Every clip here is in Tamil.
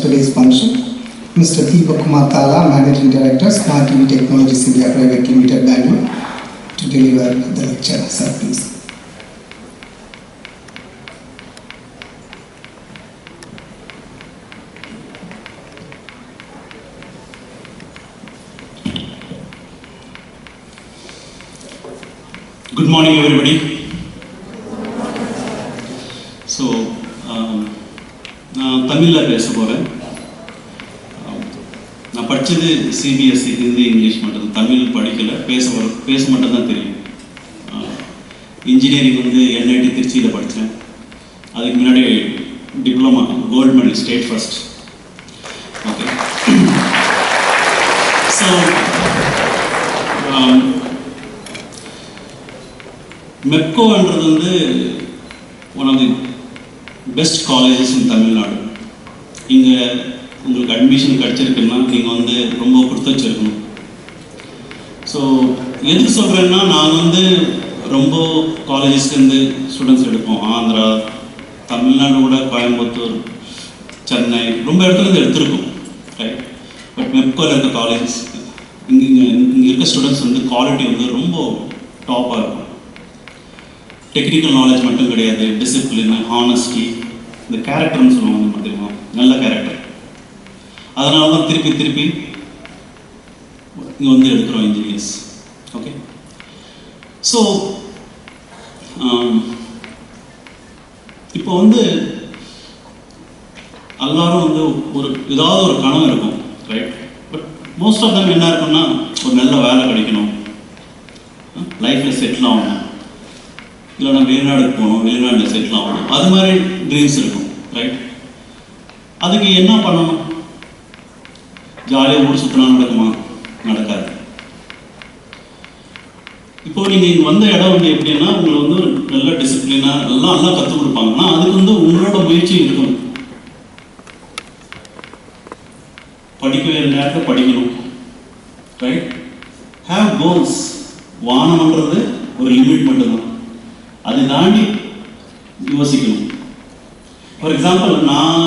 today's function. Mr. Deepak Kumar Tala, Managing Director, Smart TV Technologies India Private Limited, Bangalore, to deliver the lecture. Sir, please. Good morning, everybody. So நான் தமிழில் பேச போகிறேன் நான் படித்தது சிபிஎஸ்சி ஹிந்தி இங்கிலீஷ் மட்டும் தமிழ் படிக்கலை. பேச பேச மட்டும் தான் தெரியும். இன்ஜினியரிங் வந்து என்ஐடி திருச்சியில் படித்தேன் அதுக்கு முன்னாடி diploma gold medal state first okay so மெப்கோன்றது வந்து one of the best colleges in Tamil Nadu இங்கே உங்களுக்கு அட்மிஷன் கிடச்சிருக்குன்னா நீங்கள் வந்து ரொம்ப கொடுத்து வச்சிருக்கணும் ஸோ எதுக்கு சொல்கிறேன்னா நான் வந்து ரொம்ப காலேஜஸ்லேருந்து ஸ்டூடெண்ட்ஸ் எடுப்போம். ஆந்திரா தமிழ்நாடு கூட கோயம்புத்தூர் சென்னை ரொம்ப இடத்துலேருந்து எடுத்திருக்கோம். ரைட் பட் மெப்கோவில் இருக்க காலேஜஸ் இங்கே இங்கே இங்கே இருக்க ஸ்டூடெண்ட்ஸ் வந்து குவாலிட்டி வந்து ரொம்ப டாப்பாக இருக்கும். டெக்னிக்கல் நாலேஜ் மட்டும் கிடையாது. டிசிப்ளின் ஹானஸ்டி இந்த கேரக்டர்னு சொல்லுவாங்க நம்ம தெரியுமா? நல்ல கேரக்டர் அதனால தான் திருப்பி திருப்பி இங்கே வந்து எடுக்கிறோம் இன்ஜினியர்ஸ் ஓகே ஸோ இப்போ வந்து எல்லாரும் வந்து ஒரு ஏதாவது ஒரு கனவு இருக்கும் right but most of them என்ன இருக்குன்னா ஒரு நல்ல வேலை கிடைக்கணும். லைஃப்பில் செட்டில் ஆகணும். இல்லை இல்லைனா வெளிநாடுக்கு போகணும் வெளிநாட்டில் செட்டில் ஆகணும் அது மாதிரி ட்ரீம்ஸ் இருக்கும் ரைட் அதுக்கு என்ன பண்ணணும்? ஜாலியாக ஊர் சுற்றினா நடக்குமா? நடக்காது. இப்போ நீங்கள் இங்கே வந்த இடம் வந்து எப்படின்னா உங்களை வந்து ஒரு நல்ல டிசிப்ளினாக எல்லாம் நல்லா கற்றுக் கொடுப்பாங்கன்னா அதுக்கு வந்து உங்களோட முயற்சி இருக்கும் படிக்க வேண்டிய நேரத்தில் படிக்கணும் ரைட் ஹேவ் கோல்ஸ் வானம்ன்றது ஒரு லிமிட் மட்டும்தான். அதை தாண்டி யோசிக்கணும். ஃபார் எக்ஸாம்பிள் நான்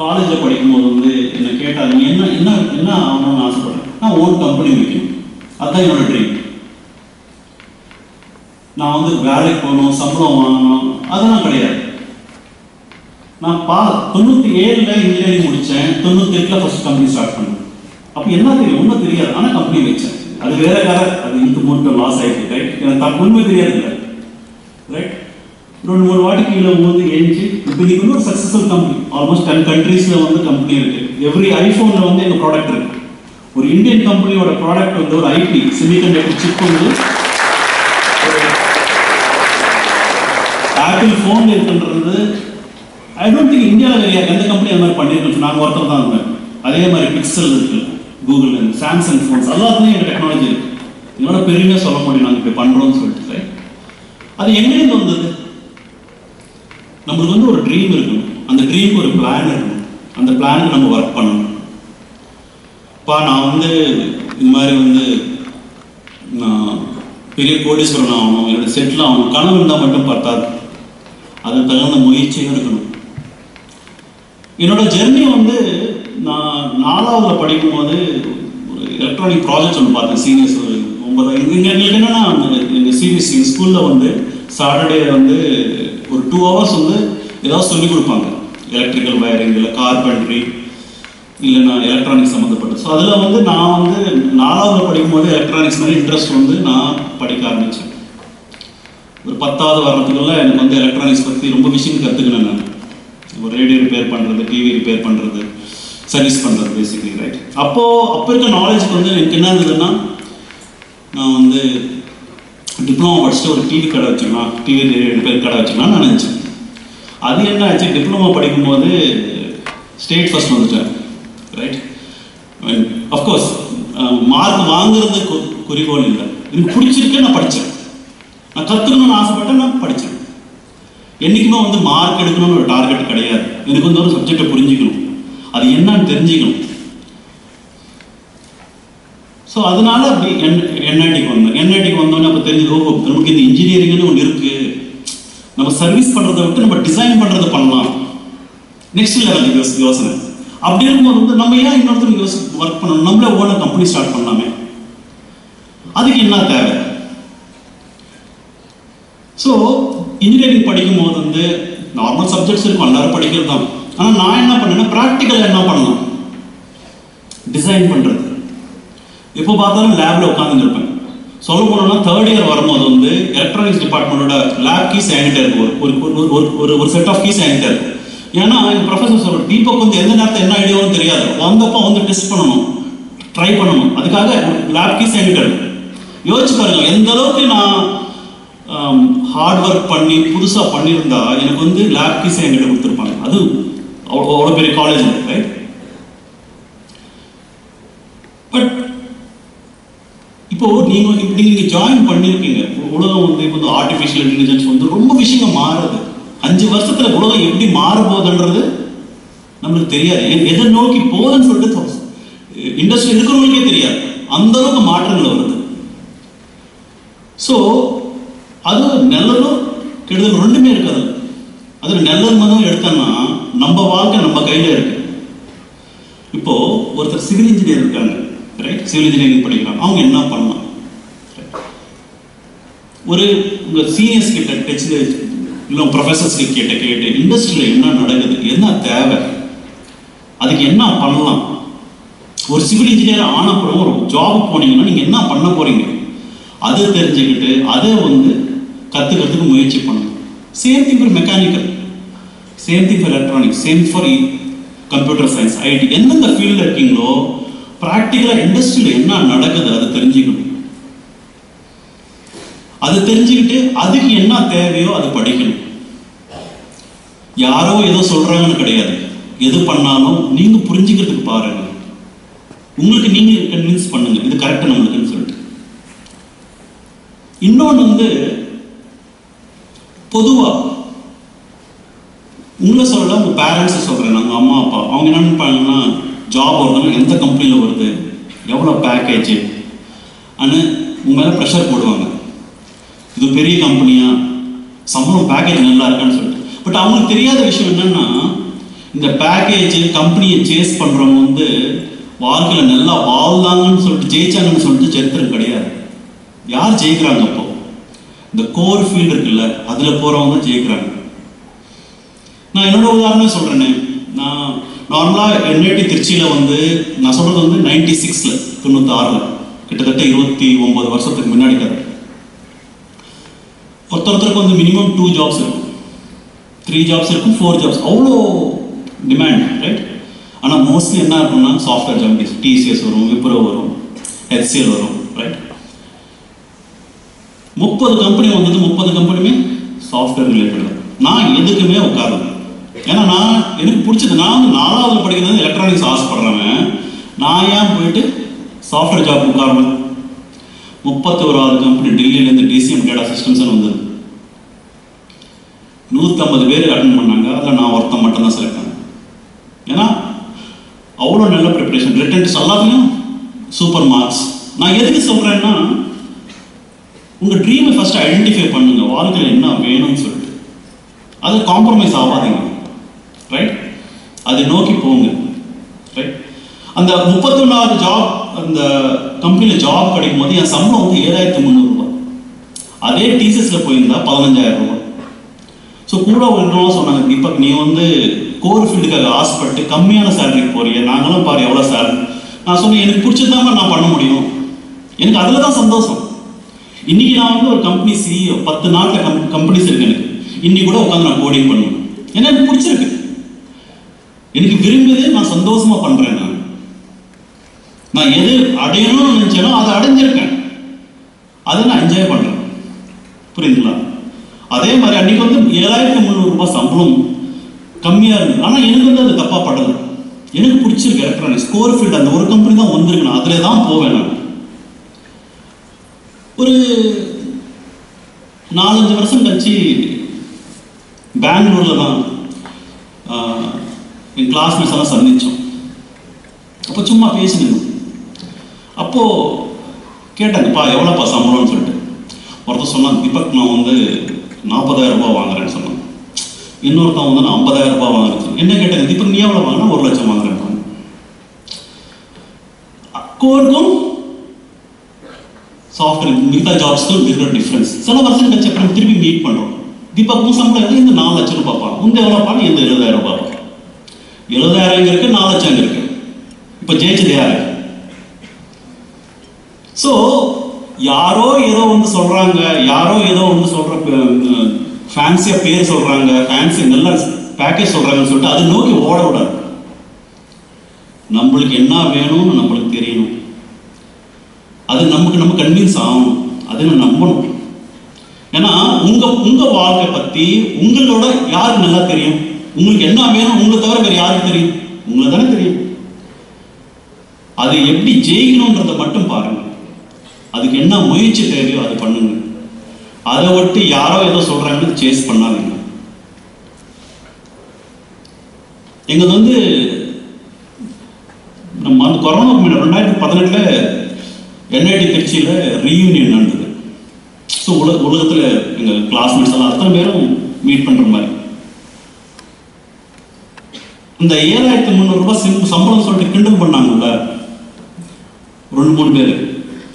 காலேஜில் படிக்கும்போது வந்து என்னை கேட்டால் நீ என்ன என்ன என்ன ஆகணும்னு ஆசைப்படுறேன் நான் ஓன் கம்பெனி வைக்கணும். அதுதான் என்னோட ட்ரீம் நான் வந்து வேலைக்கு போகணும் சம்பளம் வாங்கணும் அதெல்லாம் கிடையாது. நான் பா தொண்ணூற்றி ஏழில் இன்ஜினியரிங் முடித்தேன் தொண்ணூற்றி எட்டில் ஃபஸ்ட் கம்பெனி ஸ்டார்ட் பண்ணேன். அப்போ என்ன தெரியும்? ஒன்றும் தெரியாது. ஆனால் கம்பெனி வச்சேன். அது வேற வேற. அது இங்கு மட்டும் லாஸ் ஆகிட்டு எனக்கு தப்பு உண்மை தெரியாது இல்லை. ரைட் ரெண்டு மூணு வாட்டி கீழே போது ஏஞ்சி இப்போ இன்னைக்கு வந்து ஒரு சக்ஸஸ்ஃபுல் கம்பெனி ஆல்மோஸ்ட் டென் கண்ட்ரீஸில் வந்து கம்பெனி இருக்கு. எவ்ரி ஐஃபோனில் வந்து எங்கள் ப்ராடக்ட் இருக்கு. ஒரு இந்தியன் கம்பெனியோட ப்ராடக்ட் வந்து ஒரு ஐபி செமிகண்டக்டர் சிப் வந்து ஆப்பிள் ஃபோன் இருக்குன்றது. ஐ டோன்ட் திங்க் இந்தியாவில் வேறு எந்த கம்பெனி அந்த மாதிரி பண்ணியிருக்கோம் நாங்கள் ஒருத்தர் தான் இருந்தேன். அதே மாதிரி பிக்சல் இருக்கு கூகுள் சாம்சங் ஃபோன்ஸ் எல்லாத்துலேயும் எங்கள் டெக்னாலஜி இருக்கு. இதோட பெருமையாக சொல்ல முடியும் நாங்கள் இப்படி பண்ணுறோம்னு சொல்லிட்டு? அது எங்கேருந்து வந்தது? நம்மளுக்கு வந்து ஒரு ட்ரீம் இருக்கணும். அந்த ட்ரீம் ஒரு பிளான் இருக்கணும். அந்த பிளானுக்கு நம்ம ஒர்க் பண்ணணும். இப்போ நான் வந்து இது மாதிரி வந்து நான் பெரிய கோடீஸ்வரன் ஆகணும். என்னோட செட்டில் ஆகணும் கனவு இருந்தால் மட்டும் பத்தாது. அது தகுந்த முயற்சியும் இருக்கணும். என்னோட ஜெர்னி வந்து நான் நாலாவதுல படிக்கும்போது ஒரு எலக்ட்ரானிக் ப்ராஜெக்ட் ஒன்று பார்த்தேன் சீனியர்ஸ் ஒன்பது இங்கே எங்களுக்கு என்னென்னா எங்கள் சிபிஎஸ்சி ஸ்கூலில் வந்து சாட்டர்டே வந்து ஒரு டூ ஹவர்ஸ் வந்து ஏதாவது சொல்லிக் கொடுப்பாங்க. எலக்ட்ரிக்கல் வயரிங் இல்லை கார்பெண்ட்ரி இல்லைன்னா எலக்ட்ரானிக்ஸ் சம்மந்தப்பட்டது. ஸோ அதில் வந்து நான் வந்து நாலாவது படிக்கும்போது எலக்ட்ரானிக்ஸ் மேலே இன்ட்ரெஸ்ட் வந்து நான் படிக்க ஆரம்பித்தேன் ஒரு பத்தாவது வர்றதுக்குள்ள எனக்கு வந்து எலக்ட்ரானிக்ஸ் பற்றி ரொம்ப விஷயம் கற்றுக்கினேன் நான். ஒரு ரேடியோ ரிப்பேர் பண்ணுறது டிவி ரிப்பேர் பண்ணுறது சர்வீஸ் பண்ணுறது பேசிக்கலி ரைட் அப்போது அப்போ இருக்க நாலேஜ் வந்து எனக்கு என்ன இருந்ததுன்னா நான் வந்து டிப்ளமோ படிச்சுட்டு ஒரு டிவி கடை வச்சுக்கலாம் டிவி பேர் கடை வச்சுக்கலாம்னு நினச்சேன். அது என்ன ஆச்சு? டிப்ளமோ படிக்கும்போது ஸ்டேட் ஃபஸ்ட் வந்துட்டேன். ரைட் அஃப்கோர்ஸ் மார்க் வாங்குறது குறிக்கோள் இல்லை. எனக்கு பிடிச்சிருக்கு நான் படித்தேன் நான் கற்றுக்கணும்னு ஆசைப்பட்டேன் நான் படித்தேன் என்றைக்குமே வந்து மார்க் எடுக்கணும்னு ஒரு டார்கெட் கிடையாது. எனக்கு வந்து ஒரு சப்ஜெக்டை புரிஞ்சுக்கணும். அது என்னன்னு தெரிஞ்சுக்கணும். ஸோ அதனால அப்படி என் என்ஐடிக்கு வந்தேன் என்ஐடிக்கு வந்தோடனே அப்போ தெரிஞ்சது ஓ நமக்கு இந்த இன்ஜினியரிங்னு ஒன்று இருக்கு. நம்ம சர்வீஸ் பண்ணுறதை விட்டு நம்ம டிசைன் பண்ணுறதை பண்ணலாம். நெக்ஸ்ட் லெவல் யோசனை. அப்படி இருக்கும்போது வந்து நம்ம ஏன் இன்னொருத்தருக்கு யோசி ஒர்க் பண்ணணும்? நம்மளே ஓன கம்பெனி ஸ்டார்ட் பண்ணலாமே. அதுக்கு என்ன தேவை? ஸோ இன்ஜினியரிங் படிக்கும் போது வந்து நார்மல் சப்ஜெக்ட்ஸ் இருக்கும். எல்லாரும் படிக்கிறது தான் ஆனால் நான் என்ன பண்ணேன்னா ப்ராக்டிக்கல் என்ன பண்ணலாம் டிசைன் பண்ணுறது எப்போ பார்த்தாலும் லேபில் உட்காந்துருப்பேன் சொல்ல போனோம்னா தேர்ட் இயர் வரும்போது வந்து எலக்ட்ரானிக்ஸ் டிபார்ட்மெண்ட்டோட லேப் கீஸ் என்கிட்ட இருக்கு. ஒரு ஒரு ஒரு- ஒரு செட் ஆஃப் கீஸ் என்கிட்ட இருக்கு. ஏன்னா எங்க ப்ரொஃபஸர் சொல்ற தீபக் வந்து எந்த நேரத்தில் என்ன ஐடியாவும் தெரியாது. வந்தப்போ வந்து டெஸ்ட் பண்ணணும். ட்ரை பண்ணணும். அதுக்காக லேப் கீஸ் என்கிட்ட இருக்கு. யோசிச்சு பாருங்க எந்த அளவுக்கு நான் ஹார்ட் ஒர்க் பண்ணி புதுசாக பண்ணியிருந்தா எனக்கு வந்து லேப் கீஸ் என்கிட்ட கொடுத்துருப்பாங்க. அது அவ்வளோ அவ்வளோ பெரிய காலேஜ் ரைட் பட் இப்போ நீங்க இப்படி நீங்க ஜாயின் பண்ணிருக்கீங்க உலகம் வந்து இப்போ வந்து ஆர்டிஃபிஷியல் இன்டெலிஜென்ஸ் வந்து ரொம்ப விஷயங்கள் மாறுது. அஞ்சு வருஷத்துல உலகம் எப்படி மாற போகுதுன்றது நம்மளுக்கு தெரியாது. எதை நோக்கி போகுதுன்னு சொல்லிட்டு இண்டஸ்ட்ரி இருக்கிறவங்களுக்கே தெரியாது. அந்த அளவுக்கு மாற்றங்கள் வருது. ஸோ அது நல்லதும் கெடுதல் ரெண்டுமே இருக்காது. அதில் நல்லது மட்டும் எடுத்தோம்னா நம்ம வாழ்க்கை நம்ம கையில இருக்கு. இப்போ ஒருத்தர் சிவில் இன்ஜினியர் இருக்காங்க. ரைட் சிவில் இன்ஜினியரிங் படிக்கிறாங்க அவங்க என்ன பண்ணலாம் ஒரு உங்க சீனியர்ஸ் கிட்ட டச்சில் இல்லை ப்ரொஃபஸர்ஸ் கிட்ட கேட்டு இண்டஸ்ட்ரியில் என்ன நடக்குது என்ன தேவை அதுக்கு என்ன பண்ணலாம்? ஒரு சிவில் இன்ஜினியர் ஆனப்புறம் ஒரு ஜாப் போனீங்கன்னா நீங்கள் என்ன பண்ண போறீங்க? அதை தெரிஞ்சுக்கிட்டு அதை வந்து கற்றுக்கிறதுக்கு முயற்சி பண்ணணும் same thing for mechanical same thing for electronics same for computer science IT எந்தெந்த ஃபீல்டில் இருக்கீங்களோ ப்ராக்டிக்கலாக இண்டஸ்ட்ரியில் என்ன நடக்குது அதை தெரிஞ்சுக்கணும். அது தெரிஞ்சுக்கிட்டு அதுக்கு என்ன தேவையோ அது படிக்கணும். யாரோ ஏதோ சொல்றாங்கன்னு கிடையாது. எது பண்ணாலும் நீங்க புரிஞ்சுக்கிறதுக்கு பாருங்க. உங்களுக்கு நீங்க கன்வின்ஸ் பண்ணுங்க. இது கரெக்ட் நம்மளுக்குன்னு சொல்லிட்டு. இன்னொன்று வந்து பொதுவா உங்களை சொல்ல உங்க பேரண்ட்ஸை சொல்றேன். உங்க அம்மா அப்பா. அவங்க என்ன நினைப்பாங்கன்னா ஜாப் வருதுன்னா எந்த கம்பெனி எவ்வளோ பேக்கேஜ் அன்னு உங்கள் மேலே ப்ரெஷர் போடுவாங்க. இது பெரிய கம்பெனியா சம்பளம் பேக்கேஜ் நல்லா இருக்கான்னு சொல்லிட்டு. பட் அவங்களுக்கு தெரியாத விஷயம் என்னன்னா இந்த பேக்கேஜ் கம்பெனியை சேஸ் பண்ணுறவங்க வந்து வாழ்க்கையில் நல்லா வாழ்ந்தாங்கன்னு சொல்லிட்டு ஜெயிச்சாங்கன்னு சொல்லிட்டு சரித்திரம் கிடையாது. யார் ஜெயிக்கிறாங்க அப்போ? இந்த கோர் ஃபீல்டு இருக்குல்ல அதில் போகிறவங்க தான் ஜெயிக்கிறாங்க. நான் என்னோட உதாரணம் சொல்றேனே. நான் நார்மலாக என்ஐடி திருச்சியில் வந்து நான் சொல்கிறது வந்து நைன்டி சிக்ஸில் தொண்ணூத்தி கிட்டத்தட்ட இருபத்தி ஒம்பது வருஷத்துக்கு முன்னாடி கதை. ஒருத்தருக்கு வந்து மினிமம் டூ ஜாப்ஸ் இருக்கும் த்ரீ ஜாப்ஸ் இருக்கும் ஃபோர் ஜாப்ஸ் அவ்வளோ டிமாண்ட் ரைட் ஆனால் மோஸ்ட்லி என்ன இருக்கும்னா சாஃப்ட்வேர் ஜாப்ஸ் டிசிஎஸ் வரும் விப்ரோ வரும் ஹெச்சிஎல் வரும் ரைட் முப்பது கம்பெனி வந்தது முப்பது கம்பெனியுமே சாஃப்ட்வேர் ரிலேட்டட் தான். நான் எதுக்குமே உட்காருவேன் ஏன்னா நான் எனக்கு பிடிச்சது நான் வந்து நாலாவது படிக்கிறது எலக்ட்ரானிக்ஸ் ஆசைப்படுறவன் நான் ஏன் போயிட்டு சாஃப்ட்வேர் ஜாப் உட்காரணும் முப்பத்தி ஓராவது கம்பெனி டெல்லியிலேருந்து டிசிஎம் டேட்டா சிஸ்டம்ஸ்னு வந்தது. நூற்றம்பது பேர் அட்டன் பண்ணாங்க. அதில் நான் ஒருத்தன் மட்டும்தான் செலக்ட் பண்ணேன் ஏன்னா அவ்வளோ நல்ல ப்ரிப்பரேஷன் ரிட்டர்ன்ஸ் எல்லாத்துலேயும் சூப்பர் மார்க்ஸ் நான் எதுக்கு சொல்கிறேன்னா உங்கள் ட்ரீமை ஃபஸ்ட்டு ஐடென்டிஃபை பண்ணுங்கள் வாழ்க்கையில் என்ன வேணும்னு சொல்லிட்டு. அது காம்ப்ரமைஸ் ஆகாதீங்க. ரைட் அதை நோக்கி போங்க ரைட் அந்த முப்பத்தொன்னாவது ஜாப் அந்த கம்பெனியில் ஜாப் கிடைக்கும் போது என் சம்பளம் வந்து ஏழாயிரத்தி முந்நூறுரூவா அதே டீசர்ஸில் போயிருந்தா பதினஞ்சாயிரம் ரூபாய். ஸோ கூட ஒன்றும் சொன்னாங்க தீபக் நீ வந்து கோர் ஃபீல்டுக்காக ஆசைப்பட்டு கம்மியான சேலரிக்கு போறிய நாங்களும் பாரு எவ்வளோ சேலரி நான் சொன்னேன் எனக்கு பிடிச்சதாம நான் பண்ண முடியும். எனக்கு அதில் தான் சந்தோஷம். இன்னைக்கு நான் வந்து ஒரு கம்பெனி சிஇஓ பத்து நாட்டில் கம் கம்பெனிஸ் இருக்கு எனக்கு. இன்னைக்கு கூட உட்காந்து நான் கோடிங் பண்ணுவேன். ஏன்னா எனக்கு பிடிச்சிருக்கு. எனக்கு விரும்பியதே நான் சந்தோஷமா பண்றேன் நான். நான் எது அடையணும்னு நினைச்சேனோ அதை அடைஞ்சிருக்கேன். அதை நான் என்ஜாய் பண்றேன். புரியுதுங்களா? அதே மாதிரி அன்னைக்கு வந்து ஏழாயிரத்தி முந்நூறு ரூபாய் சம்பளம் கம்மியா இருந்தது. ஆனா எனக்கு வந்து அது தப்பா படல. எனக்கு பிடிச்சிருக்கு எலக்ட்ரானிக்ஸ் ஸ்கோர் ஃபீல்டு அந்த ஒரு கம்பெனி தான் வந்திருக்கு. நான் அதிலே தான் போவேன் நான். ஒரு நாலஞ்சு வருஷம் கழிச்சு பெங்களூர்ல தான் என் கிளாஸ்மேட்ஸ் எல்லாம் சந்தித்தோம் அப்போ சும்மா பேசினோம். அப்போது கேட்டாங்கப்பா எவ்வளோப்பா சம்பளம்னு சொல்லிட்டு. ஒருத்தர் சொன்னான் தீபக் நான் வந்து நாற்பதாயிரம் ரூபாய் வாங்குறேன்னு சொன்னான். இன்னொருத்தன் வந்து நான் ஐம்பதாயிரம் ரூபாய் வாங்குறேன் சொன்னான். என்ன கேட்டாங்க தீபக் நீ எவ்வளோ வாங்கினா? ஒரு லட்சம் வாங்குறேன் கோருக்கும் சாஃப்ட்வேர் மிகா ஜாப்ஸ்க்கும் இருக்கிற டிஃப்ரென்ஸ் சில வருஷம் கழிச்சு அப்புறம் திருப்பி மீட் பண்ணுறோம் தீபக்கும் சம்பளம் எவ்வளவு? இந்த நாலு லட்சம் ரூபாய் பார்ப்போம் இந்த எவ்வளோ பாரு இந்த எழுபதாயிரம் ரூபாய் இருக்கு நாலு லட்சம் இருக்கு. இப்போ ஜெயிச்சது யாரு? ஸோ யாரோ ஏதோ வந்து சொல்றாங்க யாரோ ஏதோ வந்து சொல்ற ஃபேன்சியா பேர் சொல்றாங்க ஃபேன்சி நல்ல பேக்கேஜ் சொல்றாங்கன்னு சொல்லிட்டு அது நோக்கி ஓட விடாது. நம்மளுக்கு என்ன வேணும்னு நம்மளுக்கு தெரியணும். அது நமக்கு நம்ம கன்வின்ஸ் ஆகணும். அதை நம்பணும். ஏன்னா உங்க உங்க வாழ்க்கை பத்தி உங்களோட யாருக்கு நல்லா தெரியும்? உங்களுக்கு என்ன வேணும் உங்களை தவிர வேற யாருக்கு தெரியும்? உங்களை தானே தெரியும். அது எப்படி ஜெயிக்கணுன்றதை மட்டும் பாருங்க. அதுக்கு என்ன முயற்சி தேவையோ அது பண்ணுங்க. அதை ஒட்டி யாரோ ஏதோ சொல்றாங்கன்னு சேஸ் பண்ணாதீங்க. எங்களது வந்து நம்ம அந்த கொரோனா முன்னாடி ரெண்டாயிரத்தி பதினெட்டில் என்ஐடி திருச்சியில் ரீயூனியன் நடந்தது. ஸோ உலக உலகத்தில் எங்கள் கிளாஸ்மேட்ஸ் எல்லாம் அத்தனை பேரும் மீட் பண்ணுற மாதிரி. இந்த ஏழாயிரத்தி முந்நூறுரூபா சிம் சம்பளம் சொல்லிட்டு கிண்டல் பண்ணாங்கல்ல? ரெண்டு மூணு பேர்.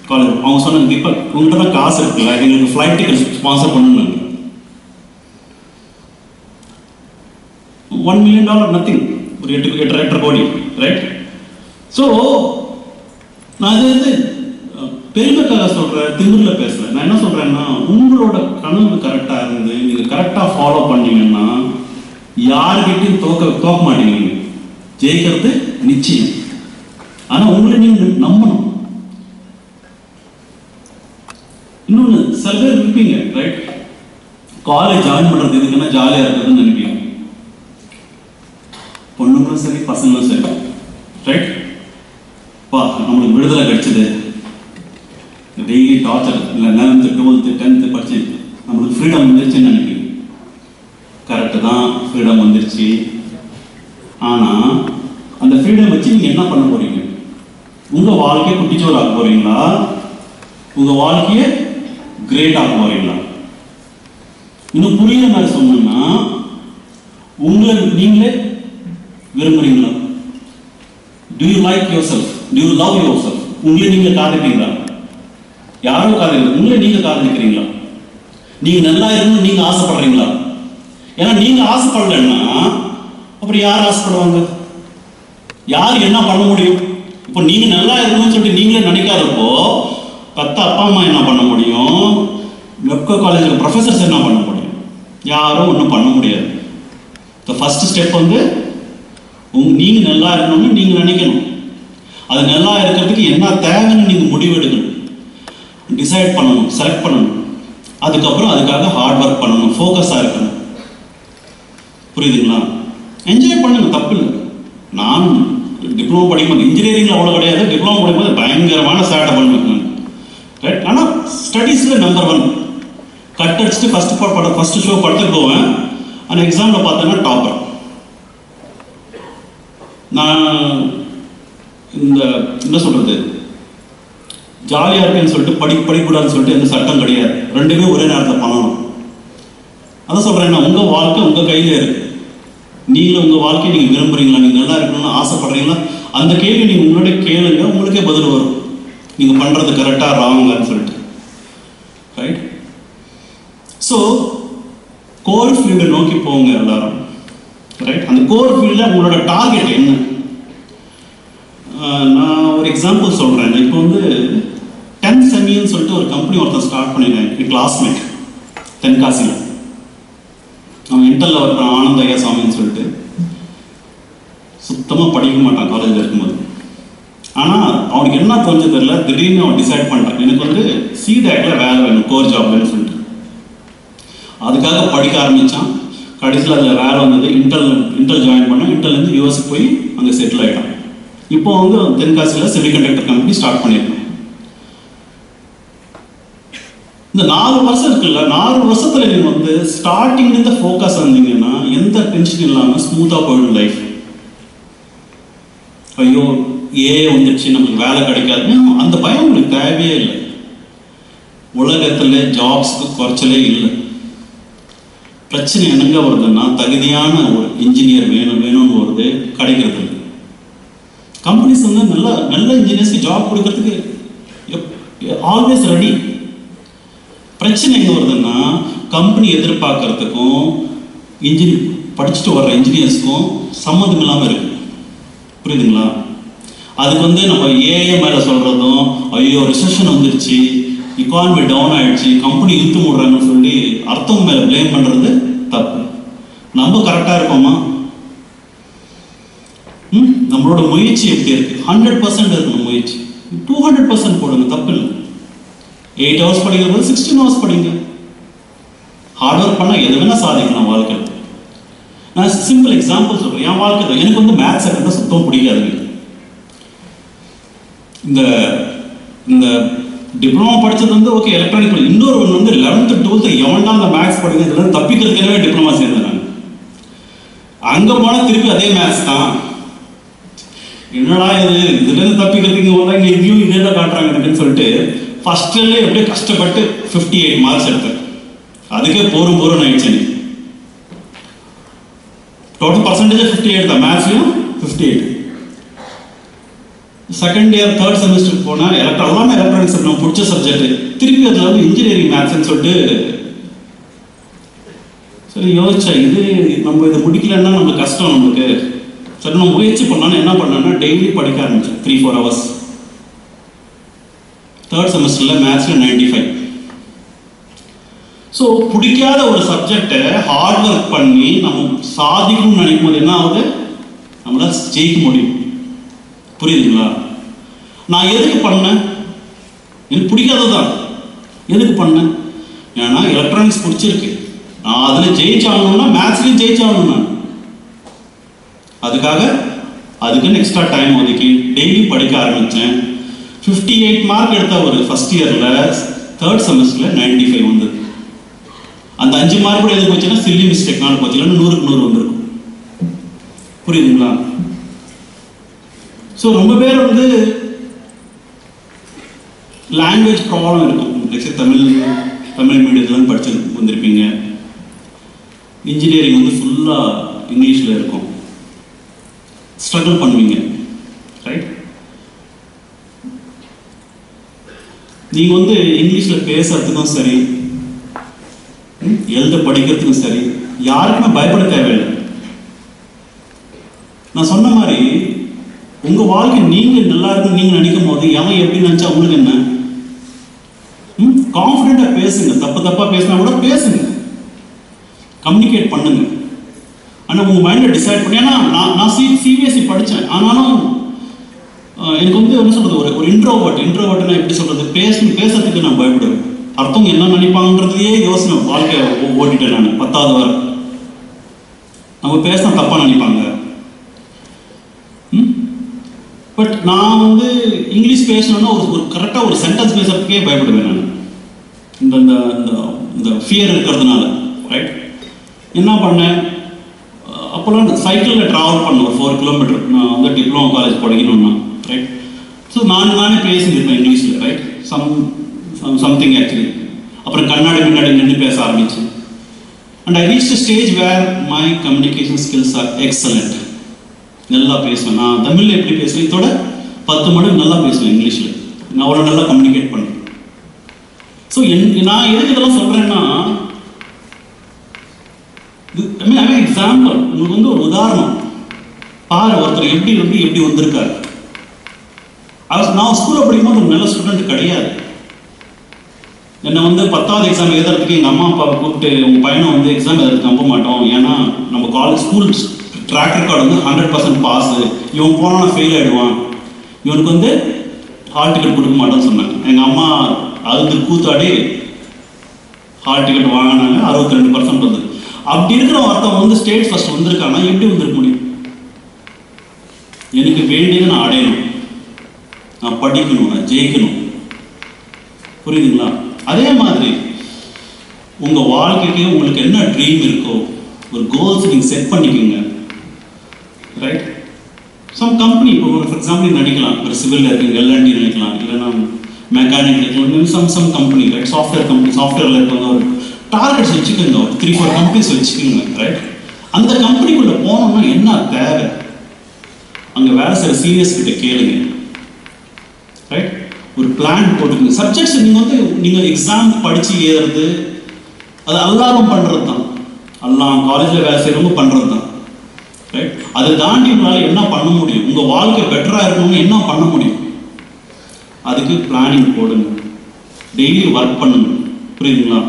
காலேஜ் அவங்க சொன்னாங்க இப்போ உங்கள்கிட்ட தான் காசு இருக்குல்ல? எங்களுக்கு ஃப்ளைட் டிக்கெட் ஸ்பான்சர் பண்ணுங்க. ஒன் மில்லியன் டாலர் நத்திங் ஒரு எட்டு எட்டு எட்டரை கோடி. ரைட் ஸோ நான் இது வந்து பெருமைக்காக சொல்கிறேன் திமிரில் பேசுகிறேன் நான் என்ன சொல்கிறேன்னா உங்களோட கனவு கரெக்டாக இருந்து நீங்கள் கரெக்டாக ஃபாலோ பண்ணீங்கன்னா யார்கிட்டையும் தோக்க தோக்க மாட்டீங்க நீங்க. ஜெயிக்கிறது நிச்சயம். ஆனா உங்களை நீங்க நம்பணும். இன்னொன்னு சில பேர் இருப்பீங்க ரைட் காலேஜ் ஜாயின் பண்றது எதுக்குன்னா ஜாலியா இருக்குதுன்னு நினைப்பீங்க. பொண்ணுங்களும் சரி பசங்களும் சரி ரைட் பா நம்மளுக்கு விடுதலை கிடைச்சது. டெய்லி டார்ச்சர் இல்லை லெவன்த்து டுவெல்த்து டென்த்து படிச்சு நம்மளுக்கு ஃப்ரீடம் வந்துருச்சுன்னு நினைக்கிறீங்க கரெக்டு தான் ஃப்ரீடம் வந்துருச்சு. ஆனால் அந்த ஃப்ரீடம் வச்சு நீங்கள் என்ன பண்ண போறீங்க? உங்கள் வாழ்க்கையை குட்டிச்சோர் ஆக போறீங்களா? உங்கள் வாழ்க்கையை கிரேட் ஆக போறீங்களா? இன்னும் புரியுற மாதிரி சொன்னோம்னா உங்களை நீங்களே விரும்புறீங்களா? Do you like yourself do you love yourself உங்களை நீங்க காதலிக்கிறீங்களா? யாரும் காதலிக்கல உங்களை நீங்க காதலிக்கிறீங்களா? நீங்க நல்லா இருக்கணும்னு நீங்க ஆசைப்படுறீங்களா? ஏன்னா நீங்க ஆசைப்படலைன்னா அப்புறம் யார் ஆசைப்படுவாங்க? யார் என்ன பண்ண முடியும்? இப்போ நீங்க நல்லா இருக்கணும்னு சொல்லிட்டு நீங்களே நினைக்காதப்போ பத்த அப்பா அம்மா என்ன பண்ண முடியும்? வெப்கோ காலேஜில் ப்ரொஃபசர்ஸ் என்ன பண்ண முடியும்? யாரும் ஒன்றும் பண்ண முடியாது. த ஃபஸ்ட்டு ஸ்டெப் வந்து உங்க நீங்க நல்லா இருக்கணும்னு நீங்க நினைக்கணும். அது நல்லா இருக்கிறதுக்கு என்ன தேவைன்னு நீங்க முடிவு எடுக்கணும் டிசைட் பண்ணணும் செலக்ட் பண்ணணும். அதுக்கப்புறம் அதுக்காக ஹார்ட் ஒர்க் பண்ணணும் ஃபோக்கஸாக இருக்கணும். புரியுதுங்களா? என்ஜாய் பண்ணுங்க தப்பு இல்லை நான் டிப்ளமோ படிக்கும்போது இன்ஜினியரிங்கில் அவ்வளோ கிடையாது. டிப்ளமோ படிக்கும்போது பயங்கரமான சேட்டை பண்ணுவேன் ரைட் ஆனால் ஸ்டடீஸில் நம்பர் ஒன் கட் அடிச்சுட்டு ஃபஸ்ட் படம் ஃபஸ்ட்டு ஷோ படத்துக்கு போவேன். ஆனால் எக்ஸாமில் பார்த்தோன்னா டாப்பர் நான் இந்த என்ன சொல்கிறது ஜாலியாக இருக்கேன்னு சொல்லிட்டு படி படிக்கூடாதுன்னு சொல்லிட்டு எந்த சட்டம் கிடையாது. ரெண்டுமே ஒரே நேரத்தில் பண்ணணும். அதான் சொல்கிறேன் நான் உங்கள் வாழ்க்கை உங்கள் கையில் இருக்கு. நீங்களும் உங்கள் வாழ்க்கையை நீங்கள் விரும்புறீங்களா? நீங்கள் நல்லா இருக்கணும்னு ஆசைப்படுறீங்களா? அந்த கேள்வி நீங்கள் உங்களுடைய கேளுங்க உங்களுக்கே பதில் வரும். நீங்கள் பண்ணுறது கரெக்டாக ராங்கன்னு சொல்லிட்டு. ரைட் ஸோ கோர் ஃபீல்டை நோக்கி போங்க எல்லாரும். ரைட் அந்த கோர் ஃபீல்டில் உங்களோட டார்கெட் என்ன? நான் ஒரு எக்ஸாம்பிள் சொல்கிறேன் இப்போ வந்து டென் செமின்னு சொல்லிட்டு ஒரு கம்பெனி ஒருத்தர் ஸ்டார்ட் பண்ணியிருக்கேன். கிளாஸ்மேட் தென்காசியில். இன்டர்ல இருக்கிற ஆனந்த ஐயா சாமின்னு சொல்லிட்டு சுத்தமாக படிக்க மாட்டான் காலேஜில் இருக்கும்போது. ஆனால் அவனுக்கு என்ன தோணுச்சு தெரியல? திடீர்னு அவன் டிசைட் பண்ணிட்டான் எனக்கு வந்து சி வேலை வேணும் கோர் ஜாப் வேணும்னு சொல்லிட்டு. அதுக்காக படிக்க ஆரம்பித்தான் கடைசியில் அதில் வேலை வந்தது இன்டர் இன்டர் ஜாயின் பண்ண இன்டர்லேருந்து யூஎஸ்க்கு போய் அங்கே செட்டில் ஆகிட்டான் இப்போ வந்து தென்காசியில் செமிகண்டக்டர் கம்பெனி ஸ்டார்ட் பண்ணிருக்கான் இந்த நாலு வருஷம் இருக்குல்ல நாலு வருஷத்துல நீங்க வந்து ஸ்டார்டிங்ல இருந்து ஃபோக்கஸ் வந்தீங்கன்னா எந்த டென்ஷன் இல்லாம ஸ்மூத்தா போயிடும் லைஃப் ஐயோ ஏ வந்துடுச்சு நமக்கு வேலை கிடைக்காதுன்னு அந்த பயம் உங்களுக்கு தேவையே இல்லை. உலகத்துல ஜாப்ஸ்க்கு குறைச்சலே இல்லை. பிரச்சனை என்னங்க வருதுன்னா தகுதியான ஒரு இன்ஜினியர் வேணும் வேணும்னு வருது கிடைக்கிறது இல்லை கம்பெனிஸ் வந்து நல்ல நல்ல இன்ஜினியர்ஸ்க்கு ஜாப் கொடுக்கறதுக்கு ஆல்வேஸ் ரெடி பிரச்சனை எங்கே வருதுன்னா கம்பெனி எதிர்பார்க்கறதுக்கும் இன்ஜினியர் படிச்சுட்டு வர்ற இன்ஜினியர்ஸ்க்கும் சம்மந்தம் இல்லாமல் இருக்கு. புரியுதுங்களா? அதுக்கு வந்து நம்ம ஏஏ மேலே சொல்கிறதும் ஐயோ ரிசப்ஷன் வந்துருச்சு இக்கானமி டவுன் ஆயிடுச்சு கம்பெனி இழுத்து மூடுறாங்கன்னு சொல்லி அர்த்தம் மேலே ப்ளேம் பண்ணுறது தப்பு. நம்ம கரெக்டாக இருக்கோமா? ம் நம்மளோட முயற்சி எப்படி இருக்கு? ஹண்ட்ரட் பர்சன்ட் இருக்கணும் முயற்சி. டூ ஹண்ட்ரட் பர்சன்ட் போடுங்க தப்பு இல்லை எயிட் ஹவர்ஸ் படிக்கிற போது சிக்ஸ்டீன் ஹவர்ஸ் படிங்க. ஹார்ட் ஒர்க் பண்ணால் எது வேணால் சாதிக்கலாம் வாழ்க்கை நான் சிம்பிள் எக்ஸாம்பிள் சொல்கிறேன் என் வாழ்க்கை தான். எனக்கு வந்து மேத்ஸ் கரெக்டாக சுத்தம் பிடிக்காது இந்த இந்த டிப்ளமோ படிச்சது வந்து ஓகே எலக்ட்ரானிக் இன்னொரு ஒன்று வந்து லெவன்த்து டுவெல்த்து எவன்டா அந்த மேத்ஸ் படிக்கிறது இதெல்லாம் தப்பிக்கிறதுக்காகவே டிப்ளமா சேர்ந்தேன் நான் அங்கே போனால் திருப்பி அதே மேத்ஸ் தான். என்னடா இது? இதுலேருந்து தப்பிக்கிறதுக்கு இங்கே வந்தால் இங்கே எங்கேயும் இதே தான் காட்டுறாங்க அப்படின்னு சொல்லிட்டு ஃபர்ஸ்ட் இயர்ல எப்படியோ கஷ்டப்பட்டு ஃபிஃப்டி எயிட் மார்க்ஸ் எடுத்தேன். அதுக்கே போரும் போரும் ஆயிடுச்சு எனக்கு. டோட்டல் பர்சன்டேஜ் ஃபிஃப்டி எயிட் தான். மேத்ஸ்லையும் fifty eight second year third semester போனால் எலக்ட்ரா எல்லாமே எலக்ட்ரானிக்ஸ் நம்ம பிடிச்ச சப்ஜெக்ட் திருப்பி அதில் வந்து இன்ஜினியரிங் மேத்ஸ்ன்னு சொல்லிட்டு சரி யோசிச்சேன். இது நம்ம இதை முடிக்கலன்னா நம்மளுக்கு கஷ்டம் நம்மளுக்கு. சரி நான் முயற்சி பண்ணான்னு என்ன பண்ணேன்னா டெய்லி படிக்க ஆரம்பிச்சேன். த்ரீ ஃபோர் ஹவர்ஸ் தேர்ட் செமஸ்டரில் மேத்ஸில் நைன்டி ஃபைவ் ஸோ பிடிக்காத ஒரு சப்ஜெக்டை ஹார்ட் ஒர்க் பண்ணி நம்ம சாதிக்கணும்னு நினைக்கும் போது என்ன ஆகுது? நம்மளால் ஜெயிக்க முடியும். புரியுதுங்களா? நான் எதுக்கு பண்ணேன்? எனக்கு பிடிக்காதது தான் எதுக்கு பண்ணேன்? ஏன்னா எலக்ட்ரானிக்ஸ் பிடிச்சிருக்கு. நான் அதில் ஜெயிச்சாகணும்னா மேத்ஸ்லையும் ஜெயிச்சாகணும் நான் அதுக்காக அதுக்குன்னு எக்ஸ்ட்ரா டைம் ஒதுக்கி டெய்லி படிக்க ஆரம்பித்தேன் ஃபிஃப்டி எயிட் மார்க் எடுத்த ஒரு ஃபஸ்ட் இயரில் தேர்ட் செமஸ்டரில் நைன்டி ஃபைவ் வந்தது அந்த அஞ்சு மார்க் கூட எது போச்சுன்னா சில்லி மிஸ்டேக்னால போச்சு இல்லைன்னா நூறுக்கு நூறு வந்திருக்கும். புரியுதுங்களா? ஸோ ரொம்ப பேர் வந்து லாங்குவேஜ் ப்ராப்ளம் இருக்கும். லெக்ஸே தமிழ் தமிழ் மீடியத்துலாம் படிச்சு வந்திருப்பீங்க. இன்ஜினியரிங் வந்து ஃபுல்லாக இங்கிலீஷில் இருக்கும். ஸ்ட்ரகிள் பண்ணுவீங்க. நீங்கள் வந்து இங்கிலீஷில் பேசுறதுக்கும் சரி ம், எழுத படிக்கிறதுக்கும் சரி யாருக்குமே பயப்பட தேவையில்லை. நான் சொன்ன மாதிரி உங்க வாழ்க்கை நீங்க நல்லா இருக்குன்னு நீங்க நினைக்கும் போது எவன் எப்படி நினைச்சா உங்களுக்கு என்ன? கான்ஃபிடென்ட்டா பேசுங்க. தப்பு தப்பா பேசினா கூட பேசுங்க. கம்யூனிகேட் பண்ணுங்க. ஆனா உங்க மைண்ட்ல டிசைட் பண்ணி ஏன்னா நான் நான் சி சிபிஎஸ்சி படித்தேன் ஆனாலும் எனக்கு வந்து என்ன சொல்றது ஒரு ஒரு இன்ட்ரோவர்ட் இன்ட்ரோவர்ட்னா எப்படி சொல்றது பேசணும் பேசுறதுக்கு நான் பயப்படுவேன். அர்த்தம் என்ன நினைப்பாங்கன்றதையே யோசனை வாழ்க்கையை ஓட்டிட்டேன் நான் பத்தாவது வாரம். நம்ம பேசினா தப்பா நினைப்பாங்க. பட் நான் வந்து இங்கிலீஷ் பேசணும்னா ஒரு ஒரு கரெக்டாக ஒரு சென்டென்ஸ் பேசுறதுக்கே பயப்படுவேன் நான். இந்த இந்த இந்த இந்த ஃபியர் இருக்கிறதுனால ரைட் என்ன பண்ணேன்? அப்போல்லாம் சைக்கிளில் ட்ராவல் பண்ணேன் ஒரு ஃபோர் கிலோமீட்டர் நான் வந்து டிப்ளமோ காலேஜ் படிக்கணும்னா. ரைட் ஸோ நான் நானே பேசியிருப்பேன் இங்கிலீஷில் ரைட் சம் சம்திங் ஆக்சுவலி அப்புறம் கண்ணாடி முன்னாடி நின்று பேச ஆரம்பிச்சு. And I reach stage where my communication skills are excellent நல்லா பேசுவேன். நான் தமிழில் எப்படி பேசுகிறேன் இதோட பத்து மடங்கு நல்லா பேசுவேன் இங்கிலீஷில். நான் அவ்வளோ நல்லா கம்யூனிகேட் பண்ணேன் ஸோ என் நான் எதுக்கு இதெல்லாம் சொல்கிறேன்னா ஐ மீன் எக்ஸாம்பிள் உங்களுக்கு வந்து ஒரு உதாரணம். பாரு ஒருத்தர் எப்படி வந்து எப்படி வந்திருக்காரு. நான் ஸ்கூலில் படிக்கும்போது ஒரு நல்ல ஸ்டூடெண்ட் கிடையாது. என்னை வந்து பத்தாவது எக்ஸாம் எழுதுறதுக்கு எங்கள் அம்மா அப்பாவை கூப்பிட்டு உங்கள் பையனை வந்து எக்ஸாம் எழுதுறதுக்கு நம்ப மாட்டோம். ஏன்னா நம்ம காலேஜ் ஸ்கூல் ட்ராக் ரெக்கார்டு வந்து ஹண்ட்ரட் பர்சன்ட் பாஸு இவன் போனால் ஃபெயில் ஆகிடுவான் இவனுக்கு வந்து ஹால் டிக்கெட் கொடுக்க மாட்டோம்னு சொன்னாங்க எங்கள் அம்மா அழுது கூத்தாடி ஹால் டிக்கெட் வாங்கினாங்க. அறுபத்தி ரெண்டு பர்சன்ட் வந்து அப்படி இருக்கிற ஒருத்தன் வந்து ஸ்டேட் ஃபஸ்ட் வந்திருக்காங்கன்னா எப்படி வந்திருக்க முடியும்? எனக்கு வேண்டியதை நான் அடையணும். நான் படிக்கணும் நான் ஜெயிக்கணும். புரியுதுங்களா? அதே மாதிரி உங்கள் வாழ்க்கைக்கு உங்களுக்கு என்ன ட்ரீம் இருக்கோ ஒரு கோல்ஸ் நீங்கள் செட் பண்ணிக்கோங்க. ரைட் சம் கம்பெனி இப்போ ஃபார் எக்ஸாம்பிள் நடிக்கலாம். ஒரு சிவில் இருக்கீங்க எல்என்டி நினைக்கலாம் இல்லைன்னா மெக்கானிக் இருக்கலாம் some some company right software company சாஃப்ட்வேரில் இருக்கவங்க ஒரு டார்கெட்ஸ் வச்சுக்கோங்க. ஒரு த்ரீ ஃபோர் கம்பெனிஸ் வச்சுக்கோங்க ரைட் அந்த கம்பெனிக்குள்ளே போனோம்னா என்ன தேவை? அங்கே வேலை செய்கிற சீனியர்ஸ் கிட்ட கேளுங்க. ரைட் ஒரு பிளான் போட்டுக்கோங்க. சப்ஜெக்ட்ஸ் நீங்கள் வந்து நீங்கள் எக்ஸாம் படித்து ஏறுறது அது எல்லாரும் பண்ணுறது தான் எல்லாம் காலேஜில் வேலை செய்கிறவங்க பண்ணுறது தான் ரைட் அதை தாண்டி உங்களால் என்ன பண்ண முடியும்? உங்கள் வாழ்க்கை பெட்டராக இருக்கணும்னு என்ன பண்ண முடியும்? அதுக்கு பிளானிங் போடுங்க. டெய்லி ஒர்க் பண்ணுங்க. புரியுதுங்களா?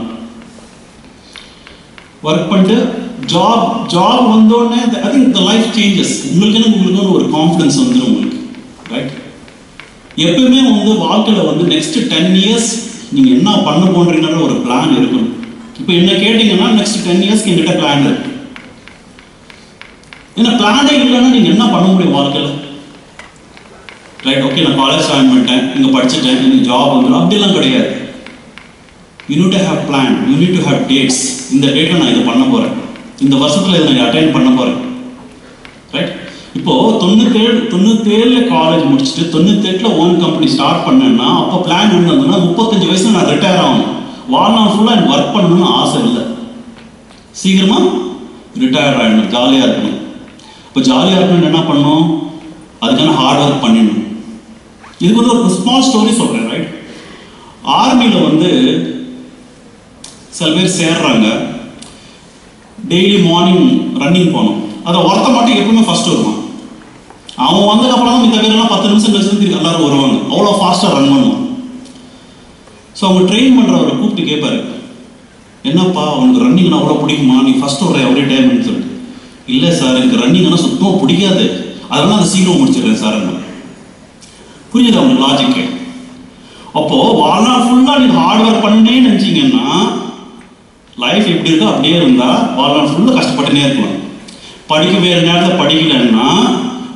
ஒர்க் பண்ணிட்டு ஜாப் ஜாப் வந்தோடனே I think the life changes உங்களுக்குன்னு உங்களுக்கு ஒரு கான்ஃபிடன்ஸ் வந்துடும் உங்களுக்கு. எப்பயுமே வந்து வாழ்க்கையில் வந்து நெக்ஸ்ட் டென் இயர்ஸ் நீங்கள் என்ன பண்ண போன்றீங்கன்ற ஒரு பிளான் இருக்கணும். இப்போ என்ன கேட்டிங்கன்னா நெக்ஸ்ட் டென் இயர்ஸ்க்கு என்கிட்ட பிளான் இருக்கு. ஏன்னா பிளானே இல்லைன்னா நீங்கள் என்ன பண்ண முடியும் வாழ்க்கையில்? ரைட் ஓகே நான் காலேஜ் ஜாயின் பண்ணிட்டேன் இங்கே படிச்சுட்டேன் எனக்கு ஜாப் வந்துடும் அப்படிலாம் கிடையாது. You need to have plan you need to have dates இந்த டேட்டை நான் இதை பண்ண போகிறேன் இந்த வருஷத்தில் இதை நான் அட்டைன் பண்ண போகிறேன் ரைட் இப்போ தொண்ணூத்தேழு தொண்ணூத்தேழுல காலேஜ் முடிச்சுட்டு தொண்ணூத்தெட்டுல ஓன் கம்பெனி ஸ்டார்ட் பண்ணேன்னா அப்போ பிளான் இருந்ததுன்னா முப்பத்தஞ்சு வயசுல நான் ரிட்டையர் ஆகணும். வாழ்நாள் ஃபுல்லாக எனக்கு ஒர்க் பண்ணணும்னு ஆசை இல்லை. சீக்கிரமா ரிட்டையர் ஆகிடணும் ஜாலியாக இருக்கணும். இப்போ ஜாலியாக இருக்கணும்னு என்ன பண்ணணும்? அதுக்கான ஹார்ட் ஒர்க் பண்ணிடணும். இதுக்கு வந்து ஒரு ஸ்மால் ஸ்டோரி சொல்கிறேன் ரைட் ஆர்மியில் வந்து சில பேர் சேர்றாங்க. டெய்லி மார்னிங் ரன்னிங் போகணும். அதை ஒருத்த மட்டும் எப்பவுமே ஃபர்ஸ்ட் வருவான். அவன் வந்ததுக்கப்புறம் தான் இந்த பேரெல்லாம் பத்து நிமிஷம் கழிச்சு திருப்பி எல்லாரும் வருவாங்க. அவ்வளோ ஃபாஸ்ட்டாக ரன் பண்ணுவான். ஸோ அவங்க ட்ரெயின் பண்ணுறவரை கூப்பிட்டு கேட்பாரு என்னப்பா அவனுக்கு ரன்னிங்னா அவ்வளோ பிடிக்குமா? நீ ஃபர்ஸ்ட் வர எவ்வளோ டைம்னு சொல்லிட்டு. இல்லை சார் எனக்கு ரன்னிங்னா சுத்தமாக பிடிக்காது. அதெல்லாம் அதை சீக்கிரம் முடிச்சிடுறேன் சார் புரியுது அவங்க லாஜிக்கு அப்போது வாழ்நாள் ஃபுல்லாக நீங்கள் ஹார்ட் ஒர்க் பண்ணே நினச்சிங்கன்னா லைஃப் எப்படி இருக்கோ அப்படியே இருந்தால் வாழ்நாள் ஃபுல்லாக கஷ்டப்பட்டுனே இருக்கலாம். படிக்க வேறு நேரத்தில் படிக்கலைன்னா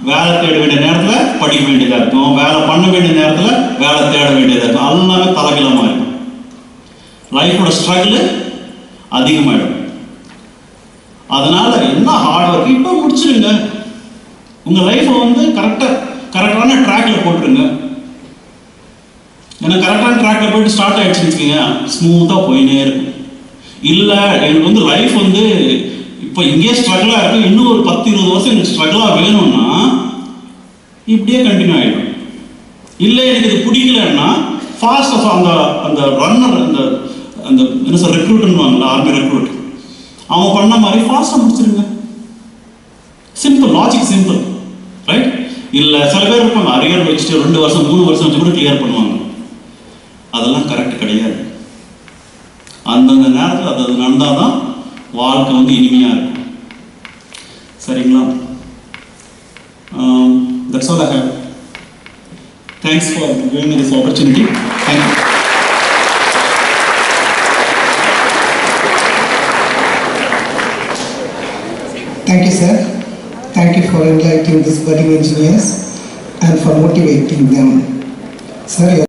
வேலை தேட வேண்டிய நேரத்தில் படிக்க வேண்டியதாக இருக்கும். வேலை பண்ண வேண்டிய நேரத்தில் வேலை தேட வேண்டியதாக இருக்கும். எல்லாமே தலைகிலமாக இருக்கும். லைஃபோட ஸ்ட்ரகிள் அதிகமாகிடும் அதனால என்ன ஹார்ட் ஒர்க் இப்போ முடிச்சிருங்க. உங்கள் லைஃப்பை வந்து கரெக்டாக கரெக்டான ட்ராக்ல போட்டுருங்க. ஏன்னா கரெக்டான ட்ராக்ல போயிட்டு ஸ்டார்ட் ஆயிடுச்சுன்னு வச்சுக்கோங்க. ஸ்மூத்தாக போயினே இருக்கும். இல்லை எனக்கு வந்து லைஃப் வந்து இப்போ இங்கேயே ஸ்ட்ரகிளாக இருக்கு. இன்னும் ஒரு பத்து இருபது வருஷம் எனக்கு ஸ்ட்ரகிளாக வேணும்னா இப்படியே கண்டினியூ ஆகிடும் இல்லை எனக்கு இது பிடிக்கலன்னா ஃபாஸ்ட் ஆஃப் அந்த அந்த ரன்னர் அந்த அந்த என்ன சார் ரெக்ரூட்னுவாங்கல்ல ஆர்மி ரெக்ரூட் அவன் பண்ண மாதிரி ஃபாஸ்ட்டாக முடிச்சிருங்க. சிம்பிள் லாஜிக் சிம்பிள் ரைட் இல்லை சில பேர் இருப்பாங்க அரியர் வச்சுட்டு ரெண்டு வருஷம் மூணு வருஷம் வச்சு கூட கிளியர் பண்ணுவாங்க. அதெல்லாம் கரெக்ட் கிடையாது. அந்தந்த நேரத்தில் அது அது நடந்தால் தான் வாழ்க்கை வந்து இனிமையாக இருக்கும் சரிங்களா that's all I have thanks for giving this opportunity thank you Thank you, sir. Thank you for enlightening these budding engineers and for motivating them. Sir, your